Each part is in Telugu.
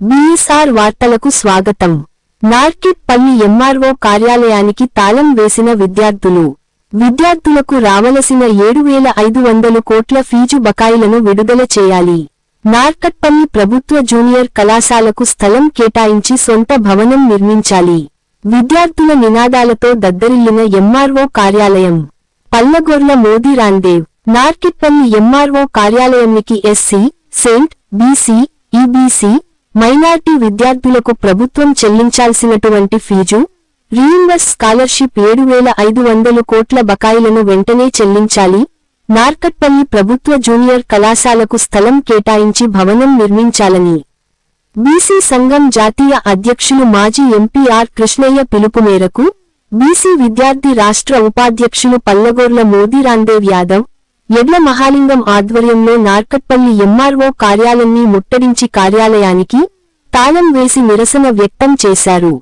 బిఎస్ఆర్ వార్తలకు స్వాగతం. నార్కిట్ పల్లి ఎంఆర్ఓ కార్యాలయానికి తాళం వేసిన విద్యార్థులు. విద్యార్థులకు రావలసిన ఏడు వేల ఐదు వందలు కోట్ల ఫీజు బకాయిలను విడుదల చేయాలి. నార్కట్పల్లి ప్రభుత్వ జూనియర్ కళాశాలకు స్థలం కేటాయించి సొంత భవనం నిర్మించాలి. విద్యార్థుల నినాదాలతో దద్దరిల్లిన ఎంఆర్ఓ కార్యాలయం. పల్లగొర్ల మోదీ రాందేవ్ నార్కిట్పల్లి ఎంఆర్ఓ కార్యాలయానికి SC ST BC EBC minority విద్యార్థులకు ప్రభుత్వం చెల్లించాల్సినటువంటి ఫీజు రీఇంబర్స్ స్కాలర్షిప్ ఏడు వేల ఐదు వందలు కోట్ల బకాయిలను వెంటనే చెల్లించాలి నార్కట్పల్లి ప్రభుత్వ జూనియర్ కళాశాలకు స్థలం కేటాయించి భవనం నిర్మించాలని. బీసీ సంఘం జాతీయ అధ్యక్షులు మాజీ ఎంపీ ఆర్ కృష్ణయ్య పిలుపు మేరకు బీసీ విద్యార్థి రాష్ట్ర ఉపాధ్యక్షులు పల్లగోర్ల మోదీ రాందేవ్ యాదవ్ ఎడ్ల మహాలింగం ఆధ్వర్యంలో నార్కట్పల్లి ఎంఆర్ఓ కార్యాలయాన్ని ముట్టడించి కార్యాలయానికి తాళం వేసి నిరసన వ్యక్తం చేశారు.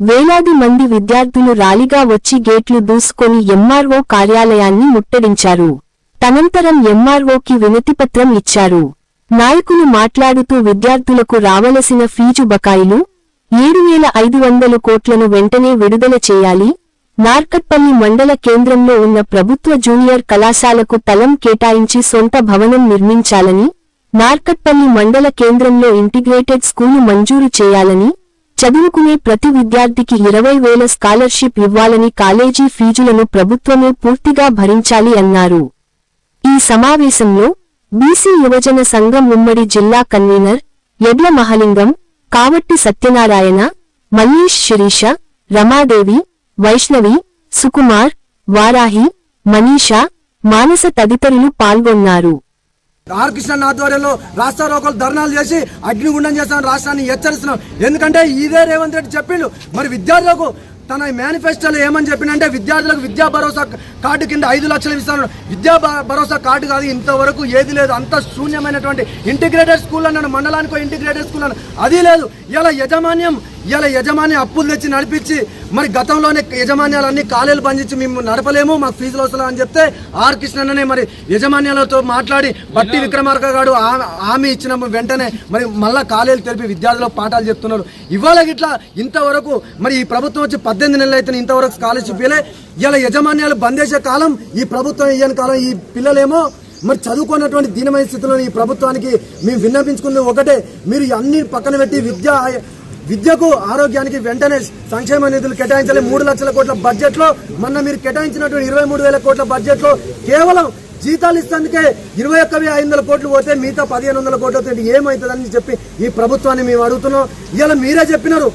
వేలాది మంది విద్యార్థులు ర్యాలీగా వచ్చి గేట్లు దూసుకొని ఎంఆర్ఓ కార్యాలయాన్ని ముట్టడించారు. తనంతరం ఎంఆర్ఓకి వినతిపత్రం ఇచ్చారు. నాయకులు మాట్లాడుతూ విద్యార్థులకు రావలసిన ఫీజు బకాయిలు ఏడు వేల ఐదు వందలు కోట్లను వెంటనే విడుదల చేయాలి నార్కట్పల్లి మండల కేంద్రంలో ఉన్న ప్రభుత్వ జూనియర్ కళాశాలకు తలం కేటాయించి సొంత భవనం నిర్మించాలని నార్కట్పల్లి మండల కేంద్రంలో ఇంటిగ్రేటెడ్ స్కూలు మంజూరు చేయాలని చదువుకునే ప్రతి విద్యార్థికి ఇరవై వేల స్కాలర్షిప్ ఇవ్వాలని కాలేజీ ఫీజులను ప్రభుత్వమే పూర్తిగా భరించాలి అన్నారు. ఈ సమావేశంలో బీసీ యువజన సంఘం ఉమ్మడి జిల్లా కన్వీనర్ ఎడ్ల మహలింగం కావట్టి సత్యనారాయణ మల్లేష్ శిరీష రమాదేవి వైష్ణవి సుకుమార్ వారాహి మనీషా మానస తదితరులు పాల్గొన్నారు. ఆర్ ఆధ్వర్యంలో రాష్ట్ర రోకలు ధర్నాలు చేసి అగ్నిగుండం చేస్తాను రాష్ట్రాన్ని హెచ్చరిస్తున్నాం. ఎందుకంటే ఇదే రేవంత్ రెడ్డి చెప్పిండు. మరి విద్యార్థులకు తన మేనిఫెస్టోలో ఏమని చెప్పిందంటే విద్యార్థులకు విద్యా భరోసా కార్డు కింద ఐదు లక్షలు ఇస్తాను. విద్యా భరోసా కార్డు కాదు ఇంతవరకు ఏది లేదు. అంత శూన్యమైనటువంటి ఇంటిగ్రేటెడ్ స్కూల్ అన్నాడు. మండలానికి ఇంటిగ్రేటెడ్ స్కూల్ అన్నాడు. అది లేదు. ఇలా యజమాన్యం ఇలా యజమాని అప్పులు తెచ్చి నడిపించి మరి గతంలోనే యజమాన్యాలన్నీ కాలేలు బంధించి మేము నడపలేము మాకు ఫీజులు వస్తలే అని చెప్తే ఆర్ కృష్ణనే మరి యజమాన్యాలతో మాట్లాడి బట్టి విక్రమార్క గారు హామీ ఇచ్చిన వెంటనే మరి మళ్ళా కాలేలు తెలిపి విద్యార్థులకు పాఠాలు చెప్తున్నారు. ఇవాళ గిట్లా ఇంతవరకు మరి ఈ ప్రభుత్వం వచ్చి పద్దెనిమిది నెలలు అయితే ఇంతవరకు స్కాలర్షిప్ ఇవ్వలే. ఇలా యజమాన్యాలు బంద్ చేసే కాలం ఈ ప్రభుత్వం ఇయ్యని కాలం ఈ పిల్లలేమో మరి చదువుకున్నటువంటి దీనమైన స్థితిలో ఈ ప్రభుత్వానికి మేము విన్నపించుకున్నది ఒకటే. మీరు అన్ని పక్కన పెట్టి విద్య విద్యకు ఆరోగ్యానికి వెంటనే సంక్షేమ నిధులు కేటాయించాలి. మూడు లక్షల కోట్ల బడ్జెట్లో మొన్న మీరు కేటాయించినటువంటి ఇరవై మూడు వేల కోట్ల బడ్జెట్లో కేవలం జీతాలు ఇస్తందుకే ఇరవై ఒక్క వెయ్యి ఐదు వందల కోట్లు పోతే మిగతా పదిహేను వందల కోట్లు అవుతుంది ఏమవుతుందని చెప్పి ఈ ప్రభుత్వాన్ని మేము అడుగుతున్నాం. ఇలా మీరే చెప్పినారు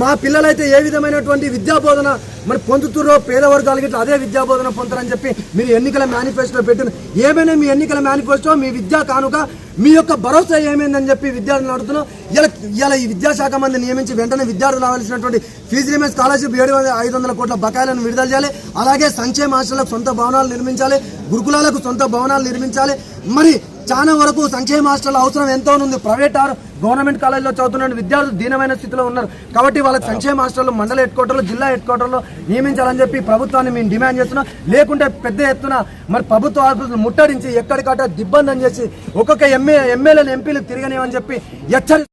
మా పిల్లలైతే ఏ విధమైనటువంటి విద్యా బోధన మరి పొందుతుర్రో పేద వర్గాలకి ఇట్లా అదే విద్యా బోధన పొందుతారని చెప్పి మీరు ఎన్నికల మేనిఫెస్టో పెట్టిన ఏమైనా మీ ఎన్నికల మేనిఫెస్టో మీ విద్యా కానుక మీ యొక్క భరోసా ఏమైందని చెప్పి విద్యార్థులను అడుగుతున్నాం. ఇలా ఇలా ఈ విద్యాశాఖ మంది నియమించి వెంటనే విద్యార్థులు రావాల్సినటువంటి ఫీజు రిమేస్ స్కాలర్షిప్ ఏడు వందల ఐదు వందల కోట్ల బకాయిలను విడుదల చేయాలి. అలాగే సంక్షేమ హాస్టళ్ళకు సొంత భవనాలు నిర్మించాలి. గురుకులాలకు సొంత భవనాలు నిర్మించాలి. మరి చాలా వరకు సంక్షేమ హాస్టల్ అవసరం ఎంతో ఉంది ప్రైవేట్ ఆర్ గవర్నమెంట్ కాలేజ్లో చదువుతున్న విద్యార్థులు దీనమైన స్థితిలో ఉన్నారు. కాబట్టి వాళ్ళకి సంక్షేమ హాస్టల్లో మండల హెడ్ క్వార్టర్లో జిల్లా హెడ్ క్వార్టర్లో నియమించాలని చెప్పి ప్రభుత్వాన్ని మేము డిమాండ్ చేస్తున్నాం. లేకుంటే పెద్ద ఎత్తున మరి ప్రభుత్వ ఆఫీసులు ముట్టడించి ఎక్కడికట దిబ్బందని చేసి ఒక్కొక్క ఎమ్మె ఎమ్మెల్యేలు ఎంపీలు తిరగనివని చెప్పి హెచ్చరి